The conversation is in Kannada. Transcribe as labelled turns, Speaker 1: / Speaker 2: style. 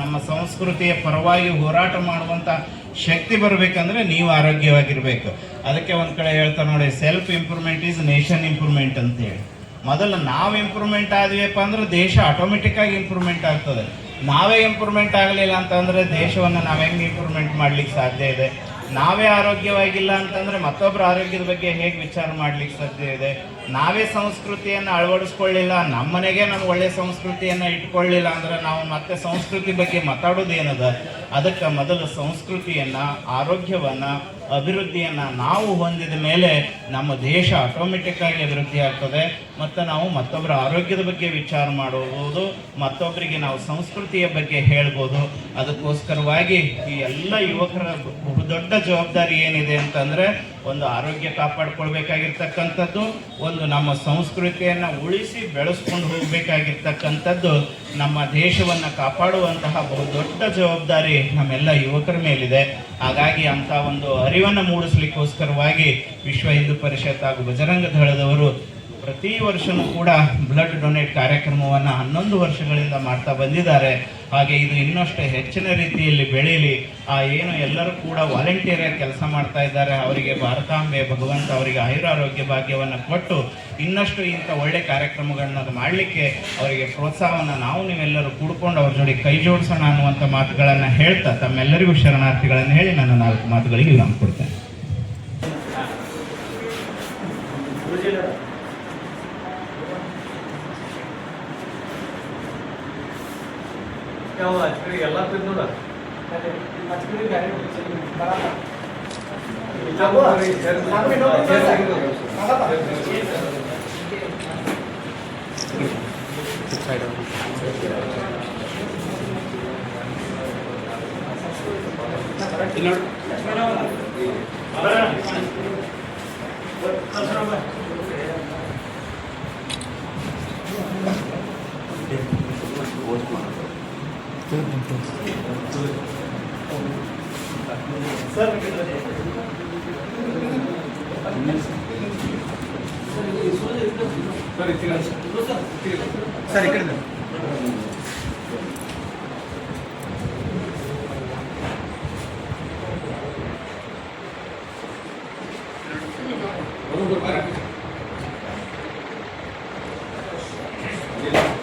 Speaker 1: ನಮ್ಮ ಸಂಸ್ಕೃತಿಯ ಪರವಾಗಿ ಹೋರಾಟ ಮಾಡುವಂತ ಶಕ್ತಿ ಬರಬೇಕಂದ್ರೆ ನೀವು ಆರೋಗ್ಯವಾಗಿರ್ಬೇಕು. ಅದಕ್ಕೆ ಒಂದು ಕಡೆ ಹೇಳ್ತಾರೆ ನೋಡಿ self improvement is nation improvement ಅಂತ ಹೇಳಿ ಮೊದಲು ನಾವು ಇಂಪ್ರೂವ್ಮೆಂಟ್ ಆದ್ವಿಯಪ್ಪ ಅಂದ್ರೆ ದೇಶ ಆಟೋಮೆಟಿಕ್ಕಾಗಿ ಇಂಪ್ರೂವ್ಮೆಂಟ್ ಆಗ್ತದೆ. ನಾವೇ ಇಂಪ್ರೂವ್ಮೆಂಟ್ ಆಗಲಿಲ್ಲ ಅಂತಂದರೆ ದೇಶವನ್ನು ನಾವು ಹೆಂಗೆ ಇಂಪ್ರೂವ್ಮೆಂಟ್ ಮಾಡ್ಲಿಕ್ಕೆ ಸಾಧ್ಯ ಇದೆ? ನಾವೇ ಆರೋಗ್ಯವಾಗಿಲ್ಲ ಅಂತಂದ್ರೆ ಮತ್ತೊಬ್ಬರ ಆರೋಗ್ಯದ ಬಗ್ಗೆ ಹೇಗೆ ವಿಚಾರ ಮಾಡ್ಲಿಕ್ಕೆ ಸಾಧ್ಯ ಇದೆ? ನಾವೇ ಸಂಸ್ಕೃತಿಯನ್ನು ಅಳವಡಿಸ್ಕೊಳ್ಳಿಲ್ಲ, ನಮ್ಮನೆಗೆ ನಾವು ಒಳ್ಳೆ ಸಂಸ್ಕೃತಿಯನ್ನು ಇಟ್ಕೊಳ್ಳಿಲ್ಲ ಅಂದ್ರೆ ನಾವು ಮತ್ತೆ ಸಂಸ್ಕೃತಿ ಬಗ್ಗೆ ಮಾತಾಡೋದು ಏನದ ಅದಕ್ಕೆ ಮೊದಲು ಸಂಸ್ಕೃತಿಯನ್ನ, ಆರೋಗ್ಯವನ್ನ ಅಭಿವೃದ್ಧಿಯನ್ನ ನಾವು ಹೊಂದಿದ ಮೇಲೆ ನಮ್ಮ ದೇಶ ಆಟೋಮೆಟಿಕ್ಕಾಗಿ ಅಭಿವೃದ್ಧಿ ಆಗ್ತದೆ. ಮತ್ತು ನಾವು ಮತ್ತೊಬ್ಬರ ಆರೋಗ್ಯದ ಬಗ್ಗೆ ವಿಚಾರ ಮಾಡಬಹುದು ಮತ್ತೊಬ್ಬರಿಗೆ ನಾವು ಸಂಸ್ಕೃತಿಯ ಬಗ್ಗೆ ಹೇಳ್ಬೋದು. ಅದಕ್ಕೋಸ್ಕರವಾಗಿ ಈ ಎಲ್ಲ ಯುವಕರ ಬಹುದೊಡ್ಡ ಜವಾಬ್ದಾರಿ ಏನಿದೆ ಅಂತಂದ್ರೆ ಒಂದು ಆರೋಗ್ಯ ಕಾಪಾಡ್ಕೊಳ್ಬೇಕಾಗಿರ್ತಕ್ಕಂಥದ್ದು, ಒಂದು ನಮ್ಮ ಸಂಸ್ಕೃತಿಯನ್ನು ಉಳಿಸಿ ಬೆಳೆಸ್ಕೊಂಡು ಹೋಗಬೇಕಾಗಿರ್ತಕ್ಕಂಥದ್ದು, ನಮ್ಮ ದೇಶವನ್ನು ಕಾಪಾಡುವಂತಹ ಬಹುದೊಡ್ಡ ಜವಾಬ್ದಾರಿ ನಮ್ಮೆಲ್ಲ ಯುವಕರ ಮೇಲಿದೆ. ಹಾಗಾಗಿ ಅಂತ ಒಂದು ಅರಿವನ್ನು ಮೂಡಿಸ್ಲಿಕ್ಕೋಸ್ಕರವಾಗಿ ವಿಶ್ವ ಹಿಂದೂ ಪರಿಷತ್ ಹಾಗೂ ಬಜರಂಗ ದಳದವರು ಪ್ರತಿ ವರ್ಷವೂ ಕೂಡ ಬ್ಲಡ್ ಡೊನೇಟ್ ಕಾರ್ಯಕ್ರಮವನ್ನು ಹನ್ನೊಂದು ವರ್ಷಗಳಿಂದ ಮಾಡ್ತಾ ಬಂದಿದ್ದಾರೆ. ಹಾಗೆ ಇದು ಇನ್ನಷ್ಟು ಹೆಚ್ಚಿನ ರೀತಿಯಲ್ಲಿ ಬೆಳೀಲಿ. ಆ ಏನು ಎಲ್ಲರೂ ಕೂಡ ವಾಲಂಟಿಯರ್ ಕೆಲಸ ಮಾಡ್ತಾ ಇದ್ದಾರೆ. ಅವರಿಗೆ ಭಾರತಾಂಬೆ ಭಗವಂತ ಅವರಿಗೆ ಆಯುರಾರೋಗ್ಯ ಭಾಗ್ಯವನ್ನು ಕೊಟ್ಟು ಇನ್ನಷ್ಟು ಇಂಥ ಒಳ್ಳೆ ಕಾರ್ಯಕ್ರಮಗಳನ್ನ ಮಾಡಲಿಕ್ಕೆ ಅವರಿಗೆ ಪ್ರೋತ್ಸಾಹವನ್ನು ನಾವು ನೀವೆಲ್ಲರೂ ಕೂಡ್ಕೊಂಡು ಅವ್ರ ಜೋಡಿ ಕೈ ಜೋಡಿಸೋಣ ಅನ್ನುವಂಥ ಮಾತುಗಳನ್ನು ಹೇಳ್ತಾ ತಮ್ಮೆಲ್ಲರಿಗೂ ಶರಣಾರ್ಥಿಗಳನ್ನು ಹೇಳಿ ನನ್ನ ನಾಲ್ಕು ಮಾತುಗಳಿಗೆ ವಿರಾಮ ಕೊಡ್ತೇನೆ.
Speaker 2: ಯಾವ ಆಚರಣೆ ಎಲ್ಲ సార్ ఇక్కడ Thank you.